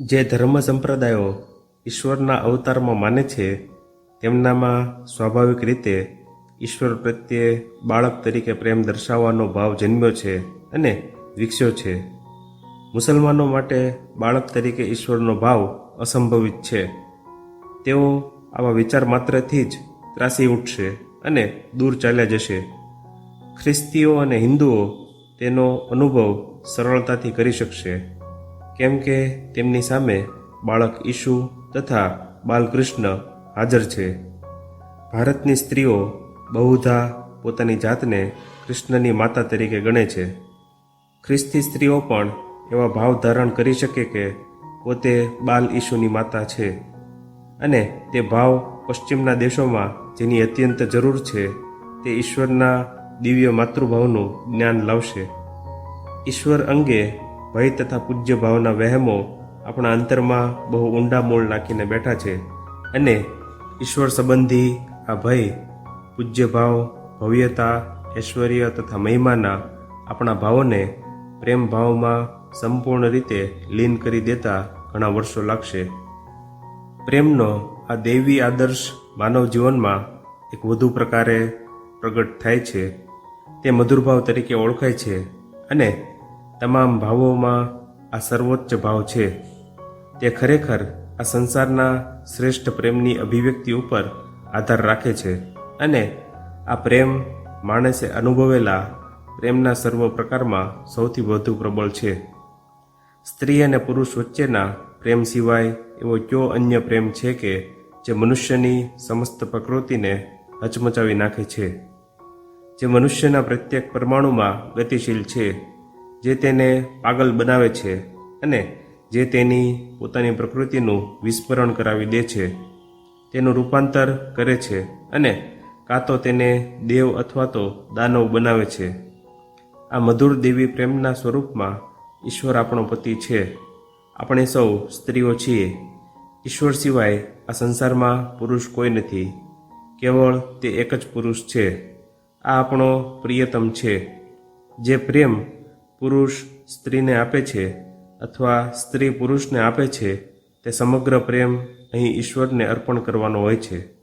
જે ધર્મ સંપ્રદાયો ઈશ્વરના અવતારમાં માને છે, તેમનામાં સ્વાભાવિક રીતે ઈશ્વર પ્રત્યે બાળક તરીકે પ્રેમ દર્શાવવાનો ભાવ જન્મ્યો છે અને વિકસ્યો છે. મુસલમાનો માટે બાળક તરીકે ઈશ્વરનો ભાવ અસંભવિત છે. તેઓ આવા વિચાર માત્રથી જ ત્રાસી ઉઠશે અને દૂર ચાલ્યા જશે. ખ્રિસ્તીઓ અને હિન્દુઓ તેનો અનુભવ સરળતાથી કરી શકશે. કેમ કે તેમની સામે બાળક ઈશુ તથા બાલકૃષ્ણ હાજર છે. ભારતની સ્ત્રીઓ બહુધા પોતાની જાતને કૃષ્ણની માતા તરીકે ગણે છે. ખ્રિસ્તી સ્ત્રીઓ પણ એવા ભાવ ધારણ કરી શકે કે પોતે બાલ ઈશુની માતા છે અને તે ભાવ પશ્ચિમના દેશોમાં જેની અત્યંત જરૂર છે તે ઈશ્વરના દિવ્ય માતૃભાવનું જ્ઞાન લાવશે. ઈશ્વર અંગે ભય તથા પૂજ્ય ભાવના વહેમો આપણા અંતરમાં બહુ ઊંડા મૂળ નાખીને બેઠા છે અને ઈશ્વર સંબંધી આ ભય, પૂજ્ય ભાવ, ભવ્યતા, ઐશ્વર્ય તથા મહિમાના આપણા ભાવોને પ્રેમ ભાવમાં સંપૂર્ણ રીતે લીન કરી દેતા ઘણા વર્ષો લાગશે. પ્રેમનો આ દૈવી આદર્શ માનવ જીવનમાં એક વધુ પ્રકારે પ્રગટ થાય છે. તે મધુરભાવ તરીકે ઓળખાય છે અને તમામ ભાવોમાં આ સર્વોચ્ચ ભાવ છે. તે ખરેખર આ સંસારના શ્રેષ્ઠ પ્રેમની અભિવ્યક્તિ ઉપર આધાર રાખે છે અને આ પ્રેમ માણસે અનુભવેલા પ્રેમના સર્વ પ્રકારમાં સૌથી વધુ પ્રબળ છે. સ્ત્રી અને પુરુષ વચ્ચેના પ્રેમ સિવાય એવો કયો અન્ય પ્રેમ છે કે જે મનુષ્યની સમસ્ત પ્રકૃતિને હચમચાવી નાખે છે? જે મનુષ્યના પ્રત્યેક પરમાણુમાં ગતિશીલ છે. જે તેને પાગલ બનાવે છે અને જે તેની પોતાની પ્રકૃતિનું વિસ્મરણ કરાવી દે છે, તેનું રૂપાંતર કરે છે અને કાં તો તેને દેવ અથવા તો દાનવ બનાવે છે. આ મધુર દેવી પ્રેમના સ્વરૂપમાં ઈશ્વર આપણો પતિ છે. આપણે સૌ સ્ત્રીઓ છીએ. ઈશ્વર સિવાય આ સંસારમાં પુરુષ કોઈ નથી. કેવળ તે એક જ પુરુષ છે. આ આપણો પ્રિયતમ છે. જે પ્રેમ પુરુષ સ્ત્રીને આપે છે અથવા સ્ત્રી પુરુષને આપે છે, તે સમગ્ર પ્રેમ અહીં ઈશ્વરને અર્પણ કરવાનો હોય છે.